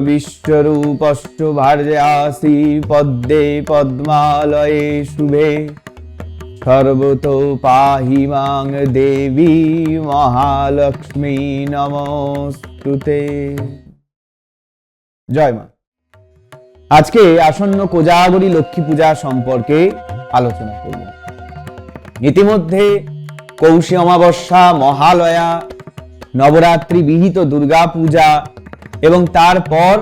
বিশ্বরূপষ্ট ভার্যাসি পদ্মে পদ্মালয়ে শুভে সর্বত পাহি মাং দেবী মহালক্ষ্মী নমস্তুতে জয় মা আজকে আসন্ন কোজাগরী লক্ষ্মী পূজা সম্পর্কে আলোচনা করব। ইতিমধ্যে কৌশী অমাবস্যা, মহালয়া, নবরাত্রি বিহিত দুর্গা পূজা এবং তারপর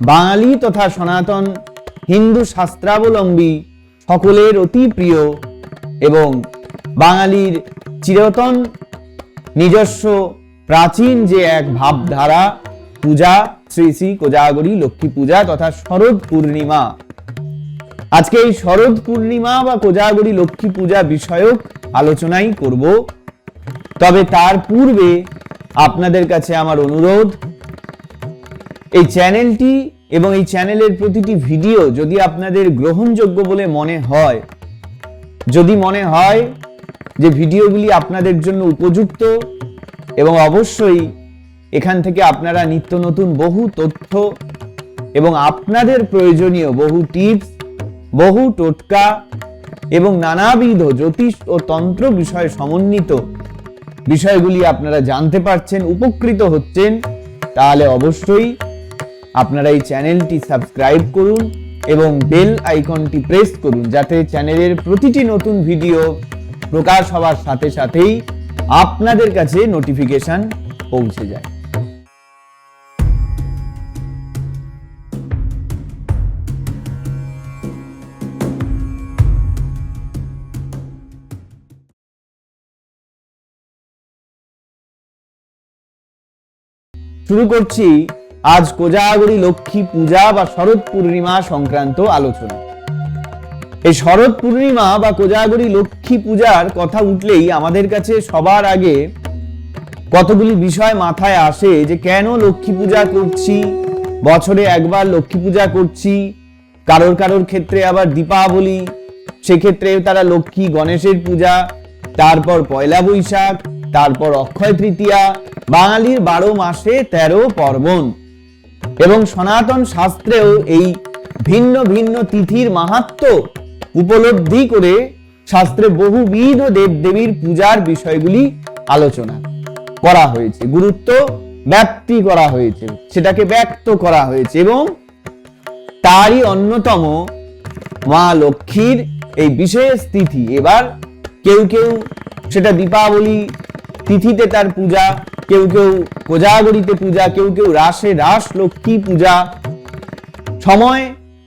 বাঙালি তথা সনাতন হিন্দু শাস্ত্রাবলম্বী সকলের অতি প্রিয় এবং বাঙালির চিরতন নিজস্ব প্রাচীন যে এক ভাবধারা, পূজা, শ্রী শ্রী কোজাগরী লক্ষ্মী পূজা তথা শরৎ পূর্ণিমা। আজকে এই শরৎ পূর্ণিমা বা কোজাগরী লক্ষ্মী পূজা বিষয়ক আলোচনাই করব। তবে তার পূর্বে আপনাদের কাছে আমার অনুরোধ এই চ্যানেলটি এবং এই চ্যানেলের প্রতিটি ভিডিও যদি আপনাদের গ্রহণযোগ্য বলে মনে হয়, যদি মনে হয় যে ভিডিওগুলি আপনাদের জন্য উপযুক্ত এবং অবশ্যই এখান থেকে আপনারা নিত্য নতুন বহু তথ্য এবং আপনাদের প্রয়োজনীয় বহু টিপস, বহু টোটকা এবং নানাবিধ জ্যোতিষ ও তন্ত্র বিষয় সমন্বিত বিষয়গুলি আপনারা জানতে পারছেন, উপকৃত হচ্ছেন, তাহলে অবশ্যই আপনারা এই চ্যানেলটি সাবস্ক্রাইব করুন এবং বেল আইকনটি প্রেস করুন যাতে চ্যানেলের প্রতিটি নতুন ভিডিও প্রকাশ হওয়ার সাথে সাথেই আপনাদের কাছে নোটিফিকেশন পৌঁছে যায়। শুরু করছি আজ কোজাগরী লক্ষ্মী পূজা বা শরৎ পূর্ণিমা সংক্রান্ত আলোচনা। এই শরৎ পূর্ণিমা বা কোজাগরী লক্ষ্মী পূজার কথা উঠলেই আমাদের কাছে সবার আগে কতগুলি বিষয় মাথায় আসে যে কেন লক্ষ্মী পূজা করছি, বছরে একবার লক্ষ্মী পূজা করছি, কারোর কারোর ক্ষেত্রে আবার দীপাবলি, সেক্ষেত্রে তারা লক্ষ্মী গণেশের পূজা, তারপর পয়লা বৈশাখ, তারপর অক্ষয় তৃতীয়া, বাঙালির বারো মাসে তেরো পার্বণ। এবং সনাতন শাস্ত্রেও এই ভিন্ন ভিন্ন তিথির মাহাত্ম উপলব্ধি করে শাস্ত্রে বহুবিধ দেবদেবীর পূজার বিষয়গুলি আলোচনা করা হয়েছে, গুরুত্ব ব্যাপ্তি করা হয়েছে, সেটাকে ব্যক্ত করা হয়েছে এবং তারই অন্যতম মা লক্ষ্মীর এই বিশেষ তিথি। এবার কেউ কেউ সেটা দীপাবলি তিথিতে তার পূজা কেউ কেউ কোজাগরিতে পূজা, কেউ কেউ রাসে রাস লক্ষ্মী পূজা। সময়,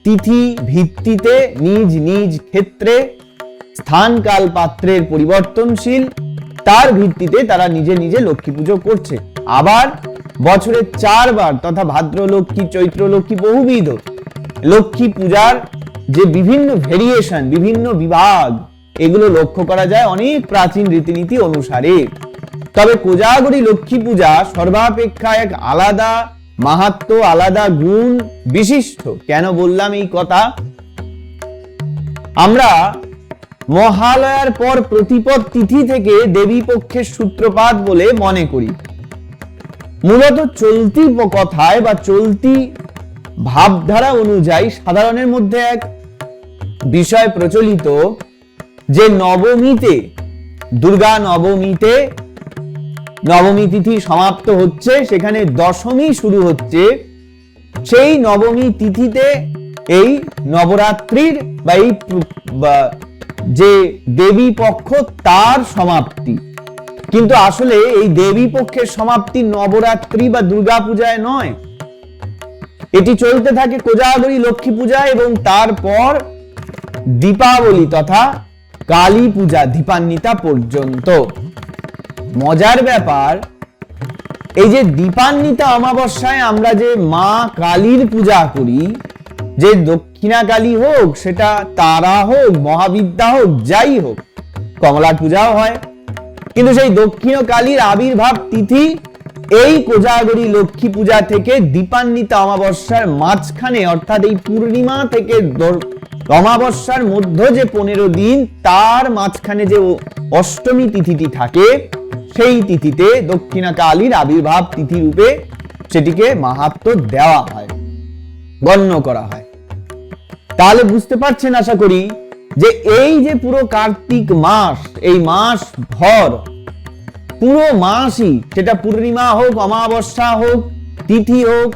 তিথি, ভিত্তিতে, নিজ নিজ ক্ষেত্রে, স্থান কাল পাত্রের পরিবর্তনশীল, তার ভিত্তিতে তারা নিজে নিজে লক্ষ্মী পুজো করছে। আবার বছরে চারবার তথা ভাদ্র লক্ষ্মী চৈত্র লক্ষ্মী বহুবিধ লক্ষ্মী পূজার যে বিভিন্ন ভেরিয়েশন বিভিন্ন বিভাগ, এগুলো লক্ষ্য করা যায় অনেক প্রাচীন রীতিনীতি অনুসারে। তবে কোজাগরী লক্ষ্মী পূজা সর্বাপেক্ষা এক আলাদা মাহাত্ম, আলাদা গুণ বিশিষ্ট। কেন বললাম এই কথা? আমরা মহালয়ার পর প্রতিপদ তিথি থেকে দেবী পক্ষের সূত্রপাত বলে মনে করি। মূলত চলতি কথায় বা চলতি ভাবধারা অনুযায়ী সাধারণের মধ্যে এক বিষয় প্রচলিত যে নবমীতে, দুর্গা নবমীতে নবমী তিথি সমাপ্ত হচ্ছে, সেখানে দশমী শুরু হচ্ছে। সেই নবমী তিথিতে এই নবরাত্রির বা এই যে দেবী পক্ষ, তার সমাপ্তি। কিন্তু আসলে এই দেবী পক্ষের সমাপ্তি নবরাত্রি বা দুর্গা পূজায় নয়। এটি চলতে থাকে কোজাগরী লক্ষ্মী পূজা এবং তারপর দীপাবলি তথা কালী পূজা দীপান্বিতা পর্যন্ত। মজার ব্যাপার, এই যে দীপান্বিতা অমাবস্যায় আমরা যে মা কালীর পূজা করি, যে দক্ষিণা কালী হোক, সেটা তারা হোক, মহাবিদ্যা হোক, যাই হোক, কমলা পূজাও হয়। কিন্তু সেই দক্ষিণ কালীর আবির্ভাব তিথি, এই কোজাগরী লক্ষ্মী পূজা থেকে দীপান্বিতা অমাবস্যার মাঝখানে, অর্থাৎ এই পূর্ণিমা থেকে অমাবস্যার মধ্য যে পনেরো দিন, তার মাঝখানে যে অষ্টমী তিথিটি থাকে সেই তিথিতে দক্ষিণা কালীর আবির্ভাব তিথি রূপে সেটিকে মাহাত্ম দেওয়া হয়, গণ্য করা হয়। তাহলে বুঝতে পারছেন আশা করি যে এই যে পুরো কার্তিক মাস, এই মাস ভর, পুরো মাসই সেটা পূর্ণিমা হোক, অমাবস্যা হোক, তিথি হোক,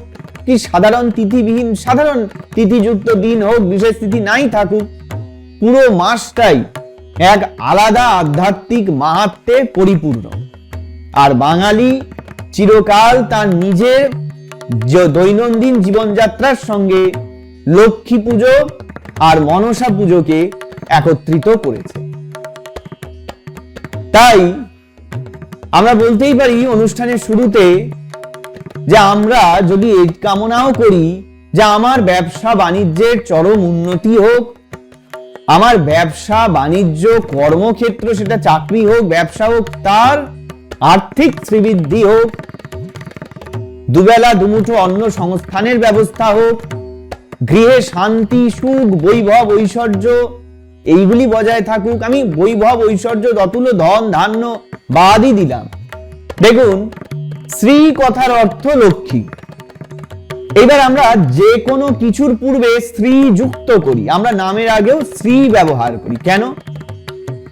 কি সাধারণ তিথিবিহীন, সাধারণ তিথিযুক্ত দিন হোক, বিশেষ তিথি নাই থাকুক, পুরো মাসটাই এক আলাদা আধ্যাত্মিক মাহাত্মে পরিপূর্ণ। আর বাঙালি চিরকাল তার নিজের দৈনন্দিন জীবনযাত্রার সঙ্গে লক্ষ্মী পুজো আর মনসা পুজোকে একত্রিত করেছে। তাই আমরা বলতেই পারি অনুষ্ঠানের শুরুতে যে আমরা যদি কামনাও করি যে আমার ব্যবসা বাণিজ্যের চরম উন্নতি হোক আমার ব্যবসা, বাণিজ্য, কর্মক্ষেত্র, সেটা চাকরি হোক, ব্যবসা হোক, তার আর্থিক শ্রীবৃদ্ধি হোক, দুবেলা, দুমুঠো অন্য সংস্থানের ব্যবস্থা হোক, গৃহে শান্তি, সুখ, বৈভব, ঐশ্বর্য, এইগুলি বজায় থাকুক। আমি বৈভব, ঐশ্বর্য দতুল ধন, ধান্য বাদই দিলাম। দেখুন শ্রী কথার অর্থ লক্ষ্মী। এবার আমরা যে কোনো কিছুর পূর্বে শ্রী যুক্ত করি। আমরা নামের আগেও শ্রী ব্যবহার করি। কেন?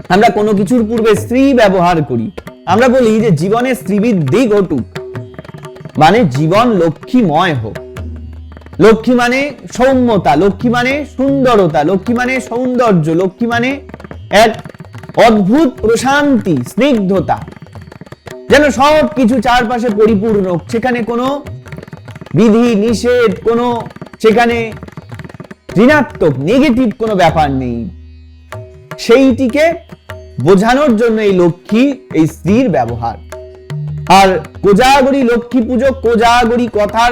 আমরা কোনো কিছুর পূর্বে স্ত্রী ব্যবহার করি। আমরা বলি যে জীবনে স্ত্রীবৃদ্ধি ঘটুক। মানে জীবন লক্ষ্মীময় হোক। লক্ষ্মী মানে সৌম্যতা, লক্ষ্মী মানে সুন্দরতা, লক্ষ্মী মানে সৌন্দর্য, লক্ষ্মী মানে এক অদ্ভুত প্রশান্তি, স্নিগ্ধতা। যেন সব কিছু চারপাশে পরিপূর্ণ সেখানে কোনো বিধি নিষেধ কোনো, সেখানে ঋণাত্মক নেগেটিভ কোনো ব্যাপার নেই। সেইটিকে বোঝানোর জন্য এই লক্ষ্মী, এই স্ত্রীর ব্যবহার। আর কোজাগরি লক্ষ্মী পুজো কোজাগরি কথার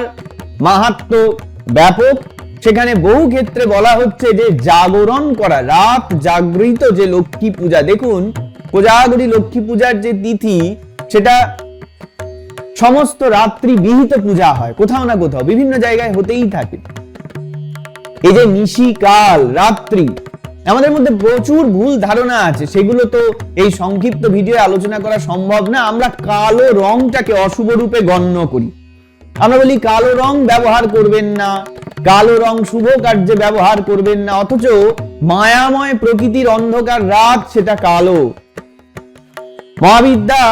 মাহাত্ম ব্যাপক। সেখানে বহু ক্ষেত্রে বলা হচ্ছে যে জাগরণ করা, রাত জাগৃত যে লক্ষ্মী পূজা। দেখুন, কোজাগরি লক্ষ্মী পূজার যে তিথি, সেটা সমস্ত রাত্রি বিহিত পূজা হয়। কোথাও না কোথাও, বিভিন্ন জায়গায় হতেই থাকে। এই যে নিশিকাল রাত্রি, আমাদের মধ্যে প্রচুর ভুল ধারণা আছে। সেগুলো তো এই সংক্ষিপ্ত ভিডিও আলোচনা করা সম্ভব না। আমরা কালো রংটাকে অশুভ রূপে গণ্য করি। আমরা বলি, কালো রং ব্যবহার করবেন না। কালো রং শুভ কার্যে ব্যবহার করবেন না। অথচ মায়াময় প্রকৃতির অন্ধকার রাত, সেটা কালো। মহাবিদ্যা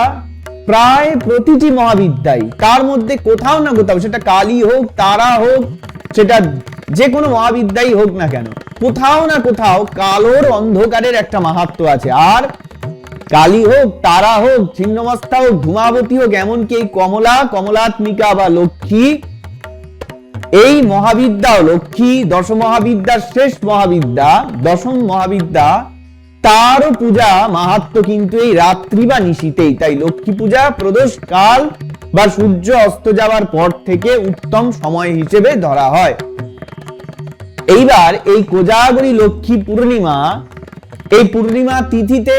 প্রায় প্রতিটি মহাবিদ্যাই তার মধ্যে কোথাও না কোথাও, সেটা কালী হোক, তারা হোক, সেটা যে কোনো মহাবিদ্যাই হোক না কেন, কোথাও না কোথাও কালোর অন্ধকারের একটা মাহাত্ম আছে। আর কালী হোক, তারা হোক, ছিন্নমস্তা হোক, ধূমাবতী হোক, এমনকি এই কমলা, কমলাত্মিকা বা লক্ষ্মী, এই মহাবিদ্যা লক্ষ্মী দশ মহাবিদ্যার শেষ মহাবিদ্যা, দশম মহাবিদ্যা তারও পূজা মাহাত্ম কিন্তু এই রাত্রি বা নিশীতেই। তাই লক্ষ্মী পূজা, প্রদোষ, কাল বা সূর্য অস্ত যাওয়ার পর থেকে উত্তম সময় হিসেবে ধরা হয়। এইবার এই কোজাগরী লক্ষ্মী পূর্ণিমা, এই পূর্ণিমা তিথিতে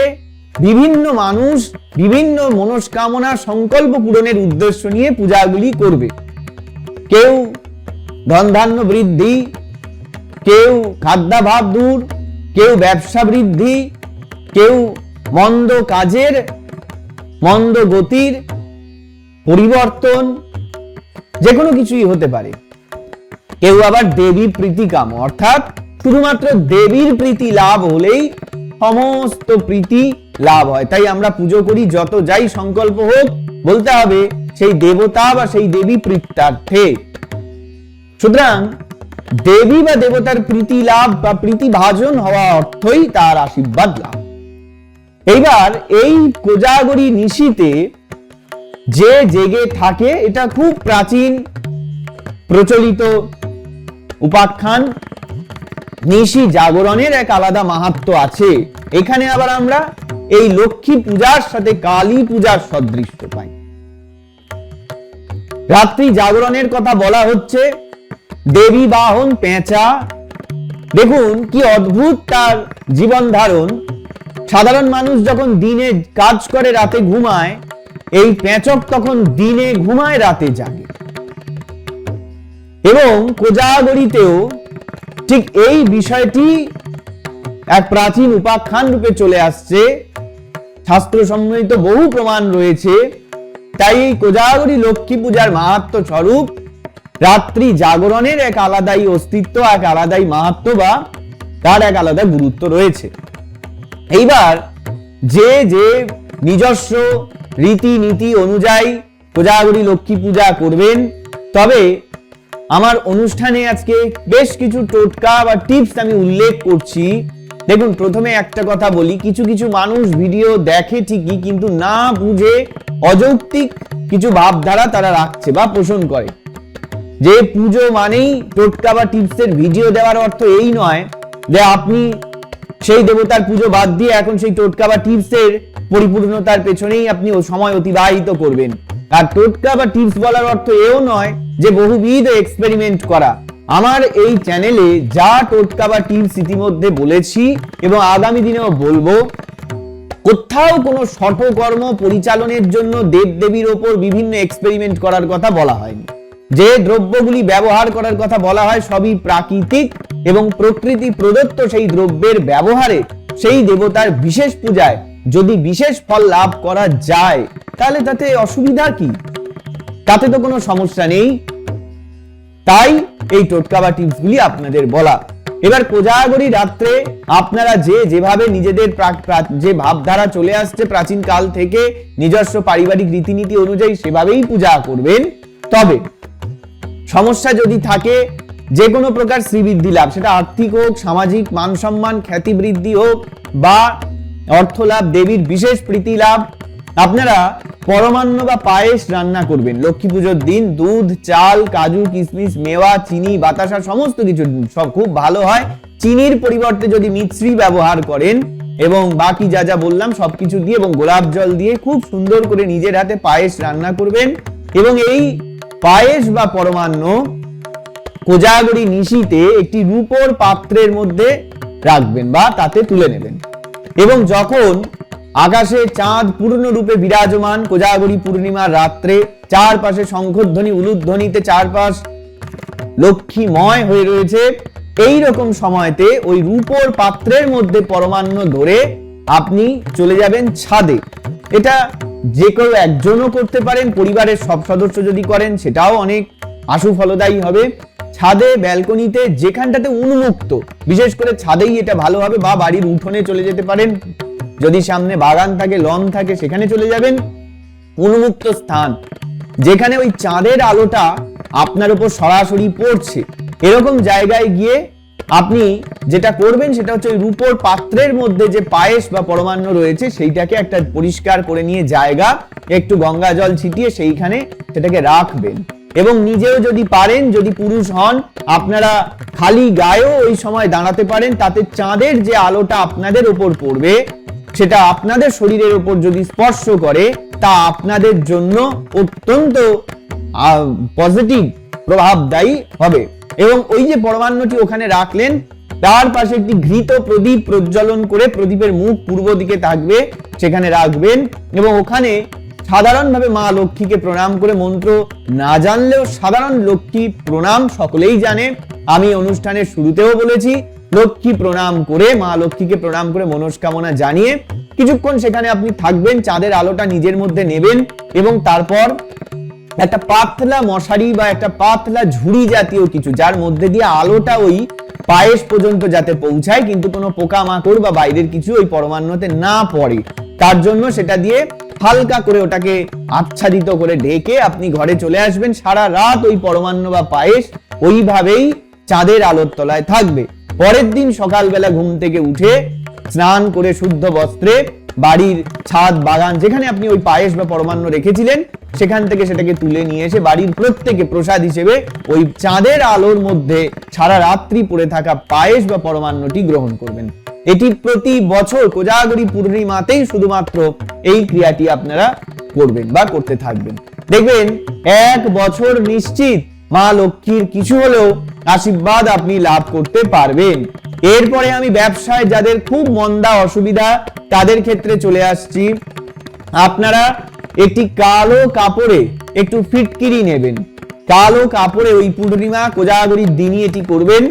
বিভিন্ন মানুষ বিভিন্ন মনস্কামনা সংকল্প পূরণের উদ্দেশ্য নিয়ে পূজাগুলি করবে। কেউ ধনধান্য বৃদ্ধি, কেউ খাদ্যাভাব দূর, কেউ ব্যবসা বৃদ্ধি কেউ মন্দ কাজের, মন্দ গতির পরিবর্তন যে কোনো কিছুই হতে পারে। কেউ আবার দেবী প্রীতিকাম অর্থাৎ শুধুমাত্র দেবীর প্রীতি লাভ হলেই সমস্ত প্রীতি লাভ হয়। তাই আমরা পুজো করি যত যাই সংকল্প হোক, বলতে হবে সেই দেবতা বা সেই দেবী প্রীত্যার্থে সুতরাং দেবী বা দেবতার প্রীতি লাভ বা প্রীতি ভাজন হওয়া অর্থই তার আশীর্বাদ লাভ। এইবার এই কোজাগরি নিশিতে যে জেগে থাকে, এটা খুব প্রাচীন প্রচলিত উপাখ্যান। নিশি জাগরণের এক আলাদা মাহাত্ম আছে। এখানে আবার আমরা এই লক্ষ্মী পূজার সাথে কালী পূজার সদৃশ্য পাই। রাত্রি জাগরণের কথা বলা হচ্ছে, দেবী বাহন পেঁচা। দেখুন কি অদ্ভুত তার জীবন ধারণ। সাধারণ মানুষ যখন দিনে কাজ করে, রাতে ঘুমায়, এই পেঁচক তখন দিনে ঘুমায়, রাতে জাগে। এবং কোজাগরিতেও ঠিক এই বিষয়টি এক প্রাচীন উপাখ্যান রূপে চলে আসছে। শাস্ত্র সম্মিলিত বহু প্রমাণ রয়েছে। তাই কোজাগরী লক্ষ্মী পূজার মাহাত্ম স্বরূপ রাত্রি জাগরণের এক আলাদাই অস্তিত্ব, এক আলাদাই মাহাত্ম বা তার এক আলাদা গুরুত্ব রয়েছে। এইবার যে যে নিজস্ব রীতিনীতি অনুযায়ী কোজাগরী লক্ষ্মী পূজা করবেন, তবে আমার অনুষ্ঠানে আজকে বেশ কিছু টোটকা বা টিপস আমি উল্লেখ করছি। দেখুন, প্রথমে একটা কথা বলি, কিছু কিছু মানুষ ভিডিও দেখে ঠিকই, কিন্তু না বুঝে অযৌক্তিক কিছু ভাবধারা তারা রাখছে বা পোষণ করে। যে পুজো মানেই টোটকা বা টিপসের ভিডিও দেওয়ার অর্থ এই নয় যে আপনি সেই দেবতার পুজো বাদ দিয়ে এখন সেই টোটকা বা টিপসের পরিপূর্ণতার পেছনেই আপনি সময় অতিবাহিত করবেন। আর টোটকা বা টিপস বলার অর্থ এও নয় যে বহুবিধ এক্সপেরিমেন্ট করা। আমার এই চ্যানেলে যা টোটকা বা টিপস ইতিমধ্যে বলেছি এবং আগামী দিনেও বলব, কোথাও কোনো শঠকর্ম পরিচালনের জন্য দেবদেবীর ওপর বিভিন্ন এক্সপেরিমেন্ট করার কথা বলা হয়নি। যে দ্রব্যগুলি ব্যবহার করার কথা বলা হয় সবই প্রাকৃতিক এবং প্রকৃতি প্রদত্ত সেই দ্রব্যের ব্যবহারে সেই দেবতার বিশেষ পূজায় যদি বিশেষ ফল লাভ করা যায়, তাহলে তাতে অসুবিধা কি? তাতে তো কোনো সমস্যা নেই। তাই এই টোটকা বা টিপসগুলি আপনাদের বলা। এবার কোজাগরি রাত্রে আপনারা যে যেভাবে নিজেদের যে ভাবধারা চলে আসছে প্রাচীন কাল থেকে নিজস্ব পারিবারিক রীতিনীতি অনুযায়ী সেভাবেই পূজা করবেন। তবে সমস্যা যদি থাকে যে কোনো প্রকার শ্রীবৃদ্ধি লাভ, সেটা আর্থিক হোক, সামাজিক মান সম্মান খ্যাতি বৃদ্ধি হোক, বা অর্থ লাভ, দেবীর বিশেষ প্রীতি লাভ, আপনারা পরমান্ন বা পায়েস রান্না করবেন। লক্ষ্মী পুজোর দিন দুধ, চাল, কাজু, কিশমিশ, মেওয়া, চিনি, বাতাসা, সমস্ত কিছু সব খুব ভালো হয়। চিনির পরিবর্তে যদি মিশ্রি ব্যবহার করেন, এবং বাকি যা যা বললাম সবকিছু দিয়ে, এবং গোলাপ জল দিয়ে খুব সুন্দর করে নিজের হাতে পায়েস রান্না করবেন, এবং এই পায়েস বা পরমান্ন কোজাগরি নিশিতে একটি রূপোর পাত্রের মধ্যে রাখবেন বা তাতে তুলে নেবেন। এবং যখন আকাশে চাঁদ পূর্ণরূপে বিরাজমান, কোজাগরি পূর্ণিমার রাত্রে চারপাশে শঙ্খধ্বনি, উলুধ্বনিতে চারপাশ লক্ষ্মীময় হয়ে রয়েছে, এই রকম সময়তে ওই রূপোর পাত্রের মধ্যে পরমান্ন ধরে আপনি চলে যাবেন ছাদে। এটা যে কেউ একজনও করতে পারেন, পরিবারের সব সদস্য যদি করেন, সেটাও অনেক আশু ফলদায়ী হবে। ছাদে, ব্যালকনিতে, যেখানটাতে উন্মুক্ত, বিশেষ করে ছাদেই এটা ভালো হবে বা বাড়ির উঠোনে চলে যেতে পারেন। যদি সামনে বাগান থাকে, লন থাকে, সেখানে চলে যাবেন। উন্মুক্ত স্থান, যেখানে ওই চাঁদের আলোটা আপনার উপর সরাসরি পড়ছে। এরকম জায়গায় গিয়ে আপনি যেটা করবেন সেটা হচ্ছে ওই রূপোর পাত্রের মধ্যে যে পায়েস বা পরমান্ন রয়েছে, সেইটাকে একটা পরিষ্কার করে নিয়ে জায়গা, একটু গঙ্গা জল ছিটিয়ে সেইখানে সেটাকে রাখবেন। এবং নিজেও যদি পারেন, যদি পুরুষ হন, আপনারা খালি গায়েও ওই সময় দাঁড়াতে পারেন, তাতে চাঁদের যে আলোটা আপনাদের ওপর পড়বে, সেটা আপনাদের শরীরের ওপর যদি স্পর্শ করে, তা আপনাদের জন্য অত্যন্ত পজিটিভ প্রভাবদায়ী হবে। এবং ওই যে পরমান্নটি ওখানে রাখলেন, তার পাশে একটি ঘৃত প্রদীপ প্রজ্বলন করে প্রদীপের মুখ পূর্ব দিকে থাকবে, সেখানে রাখবেন এবং ওখানে সাধারণভাবে মা লক্ষ্মীকে প্রণাম করে মন্ত্র না জানলেও সাধারণ লক্ষ্মী প্রণাম সকলেই জানে। আমি অনুষ্ঠানের শুরুতেও বলেছি, লক্ষ্মী প্রণাম করে, মা লক্ষ্মীকে প্রণাম করে মনস্কামনা জানিয়ে কিছুক্ষণ সেখানে আপনি থাকবেন, চাঁদের আলোটা নিজের মধ্যে নেবেন এবং তারপর একটা পাতলা মশারি বা একটা পাতলা ঝুড়ি জাতীয় কিছু, যার মধ্যে দিয়ে আলোটা ওই পায়েস পর্যন্ত যাতে পৌঁছায়, কিন্তু কোনো পোকামাকড় বা বাইরের কিছু ওই পরমান্নতে না পড়ে। তার জন্য সেটা দিয়ে হালকা করে ওটাকে আচ্ছাদিত করে ঢেকে আপনি ঘরে চলে আসবেন, সারা রাত ওই পরমান্ন বা পায়েস ওইভাবেই চাঁদের আলোর তলায় থাকবে। পরের দিন সকালবেলা ঘুম থেকে উঠে স্নান করে শুদ্ধ বস্ত্রে বাড়ির ছাদ বাগান যেখানে আপনি ওই পায়েস বা পরমান্ন রেখেছিলেন সেখান থেকে সেটাকে তুলে নিয়ে এসে বাড়ির প্রত্যেকে প্রসাদ হিসেবে ওই চাঁদের আলোর মধ্যে সারা রাত্রি পড়ে থাকা পায়েস বা পরমান্নটি গ্রহণ করবেন। এটি প্রতি বছর কোজাগরি পূর্ণিমাতেই শুধুমাত্র এই ক্রিয়াটি আপনারা করবেন বা করতে থাকবেন। দেখবেন, এক বছর নিশ্চিত মা লক্ষ্মীর কিছু হলেও আশীর্বাদ আপনি লাভ করতে পারবেন। এরপরে আমি ব্যবসায় যাদের খুব মন্দা অসুবিধা, তাদের ক্ষেত্রে চলে আসছি। আপনারা একটি কালো কাপড়ে একটু ফিটকিরি নেবেন। কালো কাপড়ে ওই পূর্ণিমা কোজাগরির দিনই এটি করবেন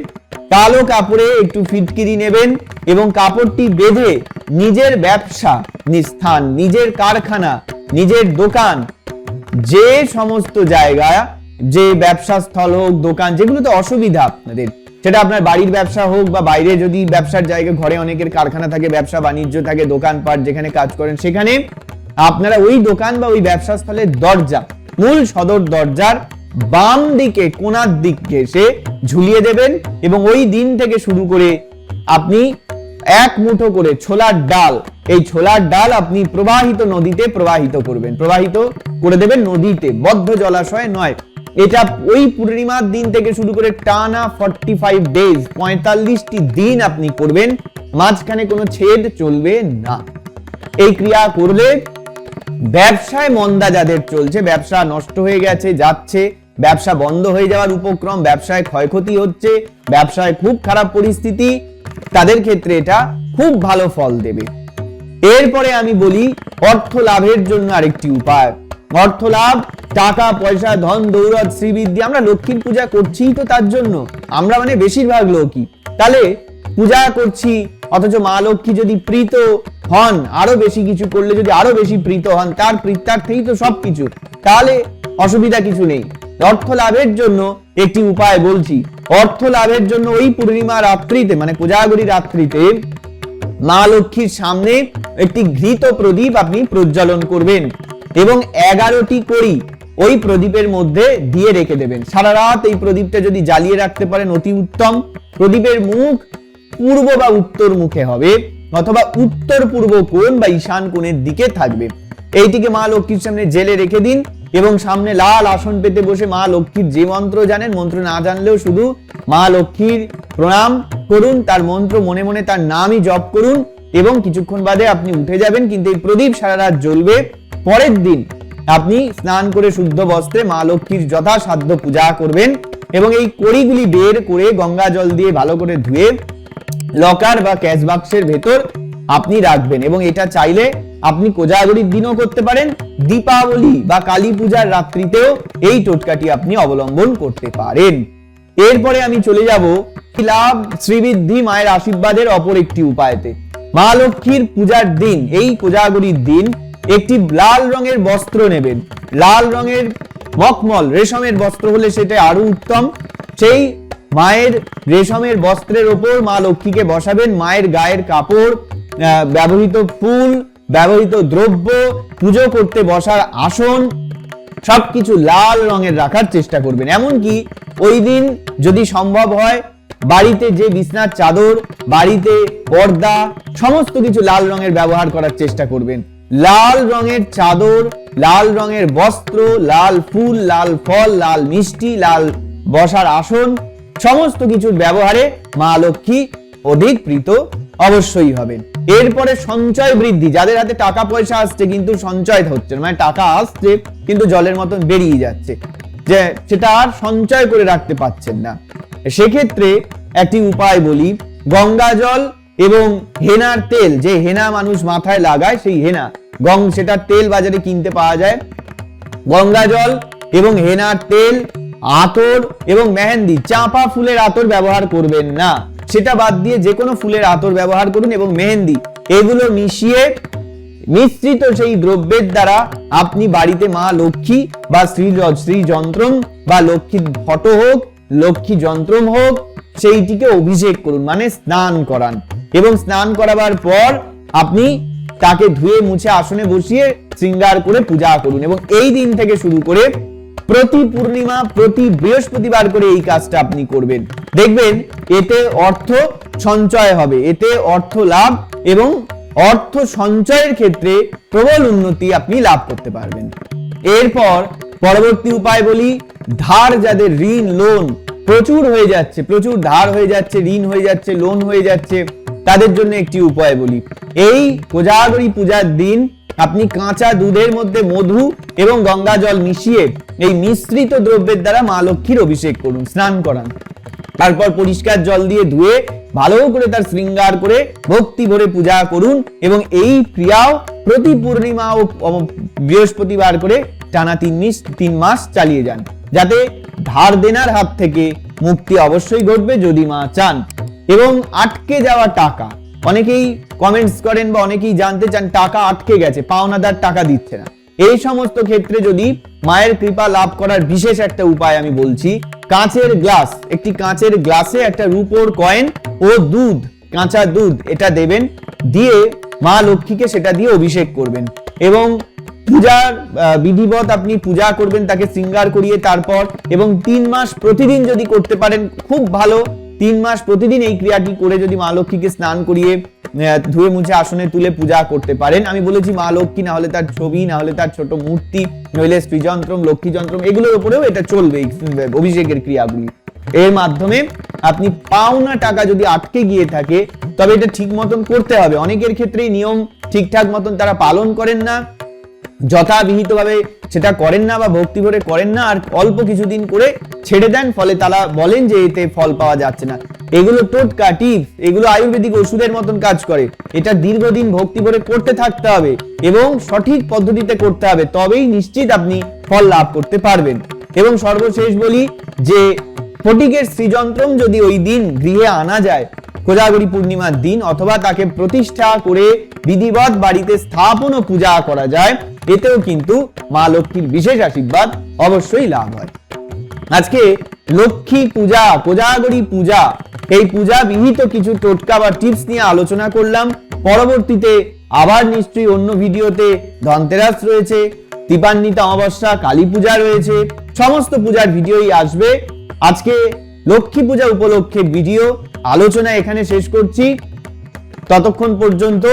কালো কাপড়ে একটু ফিটকিরি নেবেন এবং কাপড়টি বেঁধে নিজের ব্যবসা স্থান, নিজের কারখানা, নিজের দোকান, যে সমস্ত জায়গা যে ব্যবসা স্থল হোক, দোকান, যেগুলোতে অসুবিধা আপনাদের, সেটা আপনার বাড়ির ব্যবসা হোক বা বাইরে যদি ব্যবসার জায়গা, ঘরে অনেকের কারখানা থাকে, ব্যবসা বাণিজ্য থাকে, দোকানপাট যেখানে কাজ করেন সেখানে আপনারা ওই দোকান বা ওই ব্যবসা স্থলের দরজা, মূল সদর দরজার বাম দিকে কোনার দিকে সে ঝুলিয়ে দেবেন এবং ওই দিন থেকে শুরু করে আপনি এক মুঠো করে ছোলার ডাল, এই ছোলার ডাল আপনি প্রবাহিত নদীতে প্রবাহিত করবেন। প্রবাহিত করে দেবেন নদীতে, বদ্ধ জলাশয় নয়। এটা ওই পূর্ণিমার দিন থেকে শুরু করে টানা ফর্টি ফাইভ ডেজ পঁয়তাল্লিশটি দিন আপনি করবেন, মাঝখানে কোনো ছেদ চলবে না। এই ক্রিয়া করলে ব্যবসায় মন্দা যাদের চলছে, ব্যবসা নষ্ট হয়ে গেছে, যাচ্ছে, ব্যবসা বন্ধ হয়ে যাওয়ার উপক্রম, ব্যবসায় ক্ষয়ক্ষতি হচ্ছে, ব্যবসায় খুব খারাপ পরিস্থিতি, তাদের ক্ষেত্রে এটা খুব ভালো ফল দেবে। এরপরে আমি বলি অর্থ লাভের জন্য আরেকটি উপায়। অর্থ লাভ, টাকা, পয়সা, ধন, দৌলত, শ্রীবৃদ্ধি, আমরা লক্ষ্মীর পূজা করছি তো তার জন্য। আমরা মানে বেশিরভাগ লোকই। তাহলে পূজা করছি, অথচ মা লক্ষ্মী যদি প্রীত হন, আরও বেশি কিছু করলে যদি আরও বেশি প্রীত হন, তার প্রীত্যার্থেই তো সবকিছু তাহলে অসুবিধা কিছু নেই। অর্থ লাভের জন্য একটি উপায় বলছি। অর্থ লাভের জন্য ওই পূর্ণিমা রাত্রিতে মানে কোজাগরী রাত্রিতে মা লক্ষ্মীর সামনে একটি ঘৃত প্রদীপ আপনি প্রজ্বলন করবেন এবং এগারোটি করি ওই প্রদীপের মধ্যে দিয়ে রেখে দেবেন। সারা রাত এই প্রদীপটা যদি জ্বালিয়ে রাখতে পারেন, অতি উত্তম। প্রদীপের মুখ পূর্ব বা উত্তর মুখে হবে, অথবা উত্তর পূর্ব কোণ বা ঈশান কোণের দিকে থাকবে। এইটিকে মা লক্ষ্মীর সামনে জেলে রেখে দিন এবং সামনে লাল আসন পেতে বসে মা লক্ষ্মীর যে মন্ত্র জানেন, মন্ত্র না জানলেও শুধু মা লক্ষ্মীর প্রণাম করুন, তার মন্ত্র মনে মনে তার নামই জপ করুন এবং কিছুক্ষণ বাদে আপনি উঠে যাবেন, কিন্তু এই প্রদীপ সারা রাত জ্বলবে। পরের দিন আপনি স্নান করে শুদ্ধ বস্ত্রে মা লক্ষ্মীর যথাসাধ্য পূজা করবেন এবং এই কড়িগুলি বের করে গঙ্গা জল দিয়ে ভালো করে ধুয়ে লকার বা ক্যাশ বাক্সের ভেতর আপনি রাখবেন এবং এটা চাইলে আপনি কোজাগরির দিনও করতে পারেন, দীপাবলি বা কালী পূজার রাত্রিতেও এই টোটকাটি আপনি অবলম্বন করতে পারেন। এরপরে আমি চলে যাব লাভ, শ্রীবৃদ্ধি, মায়ের আশীর্বাদের অপর একটি উপায়তে। মা লক্ষ্মীর পূজার দিন, এই কোজাগরির দিন একটি লাল রঙের বস্ত্র নেবেন। লাল রঙের মখমল, রেশমের বস্ত্র হলে সেটা আরও উত্তম। সেই মায়ের রেশমের বস্ত্রের ওপর মা লক্ষ্মীকে বসাবেন, মায়ের গায়ের কাপড় ব্যবহৃত ফুল, ব্যবহৃত দ্রব্য, পুজো করতে বসার আসন, সবকিছু লাল রঙের রাখার চেষ্টা করবেন। এমনকি ওই দিন যদি সম্ভব হয়, বাড়িতে যে বিছনার চাদর, বাড়িতে পর্দা, সমস্ত কিছু লাল রঙের ব্যবহার করার চেষ্টা করবেন। লাল রঙের চাদর, লাল রঙের বস্ত্র, লাল ফুল, লাল ফল, লাল মিষ্টি, লাল বসার আসন সমস্ত কিছুর ব্যবহারে মা লক্ষ্মী অধিক প্রীত অবশ্যই হবেন। এরপরে সঞ্চয় বৃদ্ধি, যাদের হাতে টাকা পয়সা আসছে কিন্তু সঞ্চয় হচ্ছে মানে টাকা আসছে কিন্তু জলের মতন বেরিয়ে যাচ্ছে, যে সেটা আর সঞ্চয় করে রাখতে পাচ্ছেন না। সেক্ষেত্রে একটি উপায় বলি, গঙ্গা জল এবং হেনার তেল, যে হেনা মানুষ মাথায় লাগায় সেই হেনা, গং সেটার তেল বাজারে কিনতে পাওয়া যায়। গঙ্গা জল এবং হেনার তেল আতর এবং মেহেন্দি চাঁপা ফুলের আতর ব্যবহার করবেন না। সেটা বাদ দিয়ে যে কোনো ফুলের আতর ব্যবহার করুন এবং মেহেন্দি। এগুলো মিশিয়ে মিশ্রিত সেই দ্রব্যের দ্বারা আপনি বাড়িতে মা লক্ষ্মী বা শ্রী শ্রী যন্ত্রম বা লক্ষ্মীর ফটো হোক, লক্ষ্মী যন্ত্রম হোক, সেইটিকে অভিষেক করুন মানে স্নান করান। এবং স্নান করাবার পর আপনি তাকে ধুয়ে মুছে আসনে বসিয়ে শৃঙ্গার করে পূজা করুন। এবং এই দিন থেকে শুরু করে প্রতি পূর্ণিমা, প্রতি বৃহস্পতিবার করে এই কাজটা আপনি করবেন। দেখবেন, এতে অর্থ সঞ্চয় হবে, এতে অর্থ লাভ এবং অর্থ সঞ্চয়ের ক্ষেত্রে প্রবল উন্নতি আপনি লাভ করতে পারবেন। এরপর পরবর্তী উপায় বলি, ধার যাদের, ঋণ, লোন প্রচুর হয়ে যাচ্ছে, প্রচুর ধার হয়ে যাচ্ছে, ঋণ হয়ে যাচ্ছে, লোন হয়ে যাচ্ছে, তাদের জন্য একটি উপায় বলি। এই কোজাগরী পূজার দিন আপনি কাঁচা দুধের মধ্যে মধু এবং গঙ্গা জল মিশিয়ে এই মিশ্রিত দ্রব্যের দ্বারা মা লক্ষ্মীর অভিষেক করুন, স্নান করান। তারপর পরিষ্কার জল দিয়ে ধুয়ে ভালো করে তার শৃঙ্গার করে ভক্তি ভরে পূজা করুন এবং এই ক্রিয়াও প্রতি পূর্ণিমা ও বৃহস্পতিবার করে টানা তিন মিস, তিন মাস চালিয়ে যান। যাতে ধার দেনার হাত থেকে মুক্তি অবশ্যই ঘটবে যদি মা চান। এবং আটকে যাওয়া টাকা অনেকেই কমেন্টস করেন বা অনেকেই জানতে চান, টাকা আটকে গেছে, পাওনাদার টাকা দিচ্ছে না। এই সমস্ত ক্ষেত্রে যদি মায়ের কৃপা লাভ করার বিশেষ একটা উপায় আমি বলছি, কাঁচের গ্লাস, একটি কাঁচের গ্লাসে একটা রূপোর কয়েন ও দুধ, কাঁচা দুধ, এটা দেবেন, দিয়ে মা লক্ষ্মীকে সেটা দিয়ে অভিষেক করবেন। এবং পূজার বিধিবত আপনি পূজা করবেন, তাকে শৃঙ্গার করিয়ে তারপর, এবং তিন মাস প্রতিদিন যদি করতে পারেন, খুব ভালো। তিন মাস প্রতিদিন এই ক্রিয়াটি করে যদি মা লক্ষ্মীকে স্নান করিয়ে ধুয়ে মুছে আসনে তুলে পূজা করতে পারেন। আমি বলেছি মা লক্ষ্মী, না হলে তার ছবি, না হলে তার ছোট মূর্তি নইলে শ্রীযন্ত্রম লক্ষ্মী যন্ত্রম এগুলোর উপরেও এটা চলবে অভিষেকের ক্রিয়াগুলি। এর মাধ্যমে আপনি পাওনা টাকা যদি আটকে গিয়ে থাকে, তবে এটা ঠিক মতন করতে হবে। অনেকের ক্ষেত্রেই নিয়ম ঠিকঠাক মতন তারা পালন করেন না। যথাবিহিতভাবে সেটা করেন না বা ভক্তি ভরে করেন না, আর অল্প কিছুদিন করে ছেড়ে দেন, ফলে তারা বলেন যে এতে ফল পাওয়া যাচ্ছে না। এগুলো টোটকা টিপস এগুলো আয়ুর্বেদিক ওষুধের মতন কাজ করে। এটা দীর্ঘদিন ভক্তি ভরে করতে থাকতে হবে এবং সঠিক পদ্ধতিতে করতে হবে, তবেই নিশ্চিত আপনি ফল লাভ করতে পারবেন। এবং সর্বশেষ বলি যে, ফটিকের শ্রীযন্ত্রম যদি ওই দিন গৃহে আনা যায় কোজাগরী পূর্ণিমার দিন অথবা তাকে প্রতিষ্ঠা করে বিধিবত বাড়িতে স্থাপন ও পূজা করা যায়, এতেও কিন্তু মা লক্ষ্মীর বিশেষ আশীর্বাদ অবশ্যই লাভ হয়। আজকে লক্ষ্মী পূজা, কোজাগরী পূজা, এই পূজা বিহিত কিছু টোটকা বা টিপস নিয়ে আলোচনা করলাম। পরবর্তীতে আবার নিশ্চয়ই অন্য ভিডিওতে ধনতেরাস রয়েছে, দীপান্বিতা অমাবস্যা, কালী পূজা রয়েছে, সমস্ত পূজার ভিডিওই আসবে। আজকে লক্ষ্মী পূজা উপলক্ষে ভিডিও আলোচনা এখানে শেষ করছি। ততক্ষণ পর্যন্ত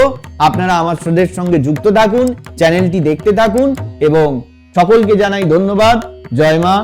আপনারা আমার শ্রোদের সঙ্গে যুক্ত থাকুন, চ্যানেলটি দেখতে থাকুন এবং সকলকে জানাই ধন্যবাদ। জয় মা।